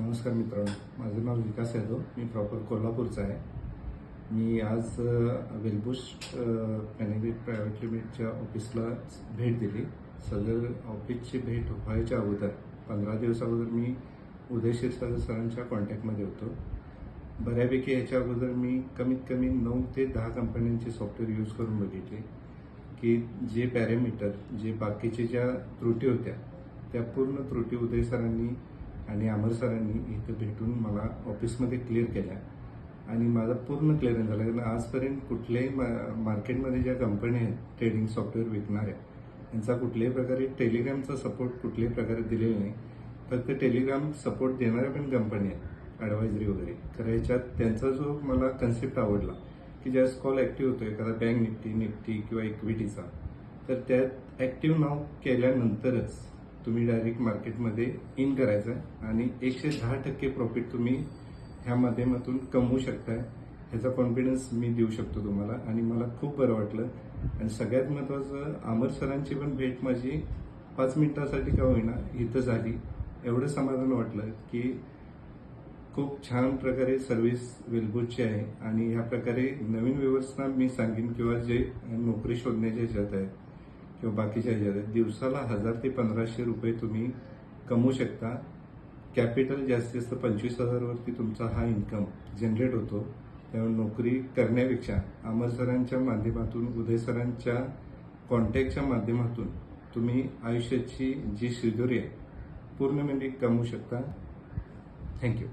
नमस्कार मित्रांनो. माझं नाव विकास यादव. मी प्रॉपर कोल्हापूरचा आहे. मी आज वेलबुश पॅनेबिट प्रायव्हेट लिमिटच्या ऑफिसला भेट दिली. सदर ऑफिसची भेट व्हायच्या अगोदर पंधरा दिवस अगोदर मी उदय क्षीरसागर सरांच्या कॉन्टॅक्टमध्ये होतो. बऱ्यापैकी याच्या अगोदर मी कमीत कमी नऊ ते दहा कंपन्यांचे सॉफ्टवेअर यूज करून बघितले की जे पॅरामीटर जे बाकीचे ज्या त्रुटी होत्या त्या पूर्ण त्रुटी उदय सरांनी आणि अमर सरांनी इथं भेटून मला ऑफिसमध्ये क्लिअर केल्या आणि माझा पूर्ण क्लिअरन्स झाला. कारण आजपर्यंत कुठल्याही मा- मार्केटमध्ये ज्या कंपन्या आहेत ट्रेडिंग सॉफ्टवेअर विकणाऱ्या यांचा कुठल्याही प्रकारे टेलिग्रामचा सपोर्ट कुठल्याही प्रकारे दिलेला नाही. फक्त टेलिग्राम सपोर्ट देणाऱ्या पण कंपन्या आहेत ॲडवायझरी वगैरे. तर ह्याच्यात त्यांचा जो मला कन्सेप्ट आवडला की ज्यावेळेस कॉल ॲक्टिव्ह होतो एखादा बँक निफ्टी निफ्टी किंवा इक्विटीचा तर त्यात ॲक्टिव्ह नाव केल्यानंतरच तुम्ही डायरेक्ट मार्केटमध्ये इन करायचं आहे आणि एकशे दहा टक्के प्रॉफिट तुम्ही ह्या माध्यमातून कमवू शकताय. ह्याचा कॉन्फिडन्स मी देऊ शकतो तुम्हाला आणि मला खूप बरं वाटलं. आणि सगळ्यात महत्त्वाचं अमर सरांची पण भेट माझी पाच मिनिटासाठी का होईना इथं झाली. एवढं समाधान वाटलं की खूप छान प्रकारे सर्व्हिस वेलबूटची आहे. आणि ह्या प्रकारे नवीन व्यवस्था मी सांगेन किंवा जे नोकरी शोधण्याच्या ह्याच्यात आहेत किंवा बाकीच्या ह्याच्यात दिवसाला हजार ते पंधराशे रुपये तुम्ही कमवू शकता. कॅपिटल जास्तीत जास्त पंचवीस हजारवरती तुमचा हा इन्कम जनरेट होतो. त्यामुळे नोकरी करण्यापेक्षा अमर सरांच्या माध्यमातून उदय सरांच्या कॉन्टॅक्टच्या माध्यमातून तुम्ही आयुष्याची जी शिदोरी आहे पूर्ण म्हणजे कमवू शकता. थँक्यू.